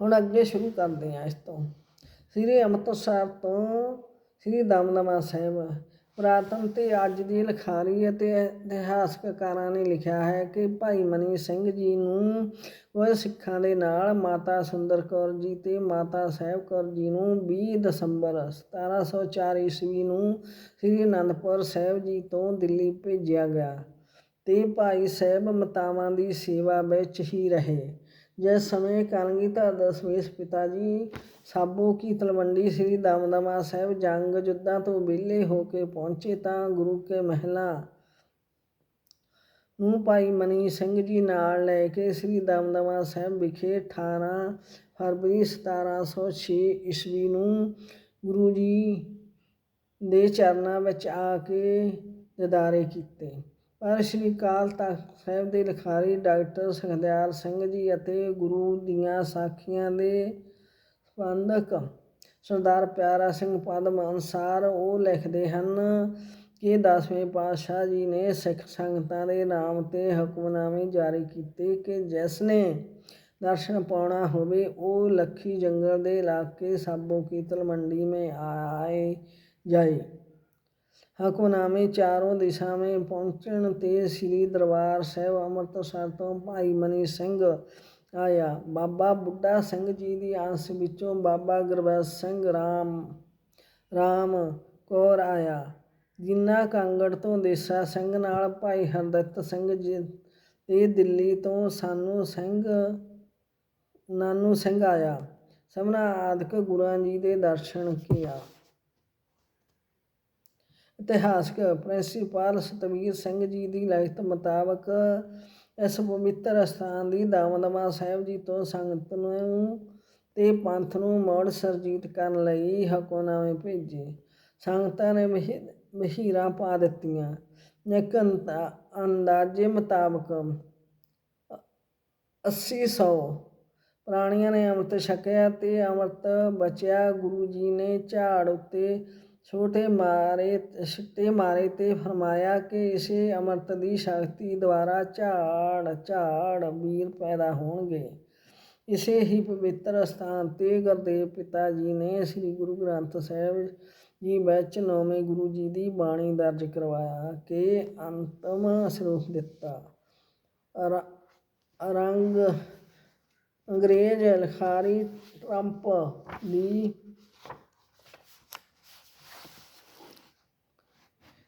ਹੁਣ ਅੱਗੇ ਸ਼ੁਰੂ ਕਰਦੇ ਹਾਂ ਇਸ ਤੋਂ। ਸ੍ਰੀ ਅੰਮ੍ਰਿਤਸਰ ਤੋਂ ਸ੍ਰੀ ਦਮਦਮਾ ਸਾਹਿਬ। ਪੁਰਾਤਨ ਤੇ ਅੱਜ ਦੀ ਲਿਖਾਰੀ ਅਤੇ ਇਤਿਹਾਸਕਾਰਾਂ ਨੇ ਲਿਖਿਆ ਹੈ ਕਿ ਭਾਈ ਮਨੀ ਸਿੰਘ ਜੀ ਨੂੰ ਕੁਝ ਸਿੱਖਾਂ ਦੇ ਨਾਲ ਮਾਤਾ ਸੁੰਦਰ ਕੌਰ ਜੀ ਤੇ ਮਾਤਾ ਸਾਹਿਬ ਕੌਰ ਜੀ ਨੂੰ 20 ਦਸੰਬਰ 1704 ਈਸਵੀ ਨੂੰ ਸ੍ਰੀ ਅਨੰਦਪੁਰ ਸਾਹਿਬ ਜੀ ਤੋਂ ਦਿੱਲੀ ਭੇਜਿਆ ਗਿਆ ਤੇ ਭਾਈ ਸਾਹਿਬ ਮਤਾਵਾਂ ਦੀ ਸੇਵਾ ਵਿੱਚ ਹੀ ਰਹੇ। ਜਿਸ ਸਮੇਂ ਕਲਗੀਧਰ ਦਸਵੇਸ਼ ਪਿਤਾ ਜੀ ਸਾਬੋ ਕੀ ਤਲਵੰਡੀ ਸ੍ਰੀ ਦਮਦਮਾ ਸਾਹਿਬ ਜੰਗ ਜੁੱਦਾਂ ਤੋਂ ਵਿਹਲੇ ਹੋ ਕੇ ਪਹੁੰਚੇ ਤਾਂ ਗੁਰੂ ਕੇ ਮਹਿਲਾ। ਨੂੰ ਭਾਈ ਮਨੀ ਸਿੰਘ ਜੀ ਨਾਲ ਲੈ ਕੇ ਸ੍ਰੀ ਦਮਦਮਾ ਸਾਹਿਬ ਵਿਖੇ 18 ਫਰਵਰੀ 1706 ਈਸਵੀ ਨੂੰ ਗੁਰੂ ਜੀ ਦੇ ਚਰਨਾਂ ਵਿੱਚ ਆ ਕੇ ਦਿਦਾਰੇ ਕੀਤੇ। ਪਰ ਸ੍ਰੀ ਅਕਾਲ ਤਖਤ ਸਾਹਿਬ ਦੇ ਲਿਖਾਰੀ ਡਾਕਟਰ ਸੁਖਦਿਆਲ ਸਿੰਘ ਜੀ ਅਤੇ ਗੁਰੂ ਦੀਆਂ ਸਾਖੀਆਂ ਦੇ ਸੰਬੰਧਕ ਸਰਦਾਰ ਪਿਆਰਾ ਸਿੰਘ ਪਦਮ ਅਨਸਾਰ ਉਹ ਲਿਖਦੇ ਹਨ ਕਿ ਦਸਵੇਂ ਪਾਤਸ਼ਾਹ ਜੀ ਨੇ ਸਿੱਖ ਸੰਗਤਾਂ ਦੇ ਨਾਮ ਤੇ ਹੁਕਮਨਾਮੇ ਜਾਰੀ ਕੀਤੇ ਕਿ ਜਿਸ ਨੇ ਦਰਸ਼ਨ ਪਾਉਣਾ ਹੋਵੇ, ਉਹ ਲੱਖੀ ਜੰਗਲ ਦੇ ਇਲਾਕੇ ਸਾਬੋ ਕੀ ਤਲਮੰਡੀ ਮੇ ਆਏ ਜਾਏ। ਹਕਮਨਾਮੇ ਚਾਰੋਂ ਦਿਸ਼ਾਵੇਂ ਪਹੁੰਚਣ ਤੇ ਸ੍ਰੀ ਦਰਬਾਰ ਸਾਹਿਬ ਅੰਮ੍ਰਿਤਸਰ ਤੋਂ ਭਾਈ ਮਨੀ ਸਿੰਘ ਆਇਆ। ਬਾਬਾ ਬੁੱਢਾ ਸਿੰਘ ਜੀ ਦੀ ਅੰਸ਼ ਵਿੱਚੋਂ ਬਾਬਾ ਗੁਰਬਖਸ਼ ਸਿੰਘ ਰਾਮ ਰਾਮ ਕੌਰ ਆਇਆ। ਜਿੰਨਾ ਕਾਂਗੜ ਤੋਂ ਦੇਸਾ ਸਿੰਘ ਨਾਲ ਭਾਈ ਹਰਦਿੱਤ ਸਿੰਘ ਜੀ ਤੇ ਦਿੱਲੀ ਤੋਂ ਸਾਨੂੰ ਸਿੰਘ, ਨਾਨੂ ਸਿੰਘ ਆਇਆ। ਸਭਨਾ ਆਦਿਕ ਗੁਰਾਂ ਜੀ ਦੇ ਦਰਸ਼ਨ ਕੀਆ। ਇਤਿਹਾਸਕ ਪ੍ਰਿੰਸੀਪਲ ਸਤਵੀਰ ਸਿੰਘ ਜੀ ਦੀ ਲਿਖਤ ਮੁਤਾਬਕ ਇਸ ਪਵਿੱਤਰ ਸਥਾਨ ਦੀ ਦਮਦਮਾ ਸਾਹਿਬ ਜੀ ਤੋਂ ਸੰਗਤ ਨੂੰ ਤੇ ਪੰਥ ਨੂੰ ਮੋੜ ਸਰਜੀਤ ਕਰਨ ਲਈ ਹੁਕਮਨਾਮੇ ਭੇਜੇ। ਸੰਗਤਾਂ ਨੇ ਮਹੀਰਾਂ ਪਾ ਦਿੱਤੀਆਂ। ਇੱਕ ਅੰਤਾ- ਅੰਦਾਜ਼ੇ ਮੁਤਾਬਕ 80 ਪ੍ਰਾਣੀਆਂ ਨੇ ਅੰਮ੍ਰਿਤ ਛਕਿਆ ਤੇ ਅੰਮ੍ਰਿਤ ਬਚਿਆ। ਗੁਰੂ ਜੀ ਨੇ ਝਾੜ ਉੱਤੇ ਛੋਟੇ ਮਾਰੇ, ਛਿੱਟੇ ਮਾਰੇ ਤੇ ਫਰਮਾਇਆ ਕਿ ਇਸੇ ਅੰਮ੍ਰਿਤ ਦੀ ਸ਼ਕਤੀ ਦੁਆਰਾ ਝਾੜ ਝਾੜ ਵੀਰ ਪੈਦਾ ਹੋਣਗੇ। ਇਸੇ ਹੀ ਪਵਿੱਤਰ ਸਥਾਨ ਤੇ ਗੁਰਦੇਵ ਪਿਤਾ ਜੀ ਨੇ ਸ੍ਰੀ ਗੁਰੂ ਗ੍ਰੰਥ ਸਾਹਿਬ ਜੀ ਵਿੱਚ ਨੌਵੇਂ ਗੁਰੂ ਜੀ ਦੀ ਬਾਣੀ ਦਰਜ ਕਰਵਾਇਆ ਕਿ ਅੰਤਮ ਸਰੂਪ ਦਿੱਤਾ। ਰ- ਰੰਗ ਅੰਗਰੇਜ਼ ਲਿਖਾਰੀ ਟਰੰਪ ਦੀ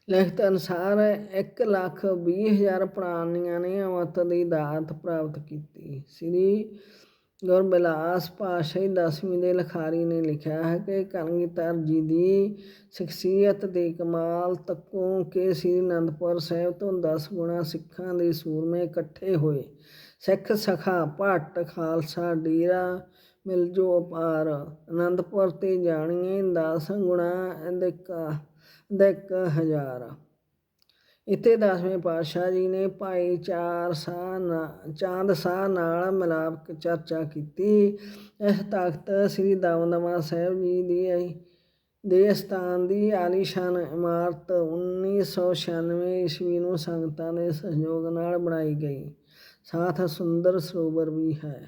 ਲਿਖਤ ਅਨੁਸਾਰ ਇੱਕ ਲੱਖ ਵੀਹ ਹਜ਼ਾਰ ਪ੍ਰਾਣੀਆਂ ਨੇ ਅਮਰਤ ਦੀ ਦਾਤ ਪ੍ਰਾਪਤ ਕੀਤੀ। ਸ੍ਰੀ ਗੁਰਬਿਲਾਸ ਪਾਤਸ਼ਾਹੀ ਦਸਵੀਂ ਦੇ ਲਿਖਾਰੀ ਨੇ ਲਿਖਿਆ ਹੈ ਕਿ ਕਲਗੀਧਰ ਜੀ ਦੀ ਸ਼ਖਸੀਅਤ ਦੇ ਕਮਾਲ ਤੱਕੋਂ ਕਿ ਸ੍ਰੀ ਅਨੰਦਪੁਰ ਸਾਹਿਬ ਤੋਂ 10 ਗੁਣਾ ਸਿੱਖਾਂ ਦੇ ਸੂਰਮੇ ਇਕੱਠੇ ਹੋਏ। ਸਿੱਖ ਸਖਾ ਭੱਟ ਖਾਲਸਾ ਡੇਰਾ ਮਿਲਜੋ ਅਪਾਰ। ਅਨੰਦਪੁਰ ਤੇ ਜਾਣੀਏ 10 ਗੁਣਾ ਅਧਿਕਾ ਅਧਿਕ ਹਜ਼ਾਰ। ਇੱਥੇ ਦਸਵੇਂ ਪਾਤਸ਼ਾਹ ਜੀ ਨੇ ਭਾਈ ਚਾਰ ਸਾਹ ਨਾ- ਚਾਂਦ ਸਾਹ ਨਾਲ ਮਿਲਾਪ ਚਰਚਾ ਕੀਤੀ। ਇਸ ਤਖਤ ਸ੍ਰੀ ਦਮਦਮਾ ਸਾਹਿਬ ਜੀ ਦੀ ਦੇ ਸਥਾਨ ਦੀ ਆਲੀਸ਼ਾਨ ਇਮਾਰਤ 1996 ਈਸਵੀ ਨੂੰ ਸੰਗਤਾਂ ਦੇ ਸਹਿਯੋਗ ਨਾਲ ਬਣਾਈ ਗਈ। ਸਾਥ ਸੁੰਦਰ ਸਰੋਵਰ ਵੀ ਹੈ।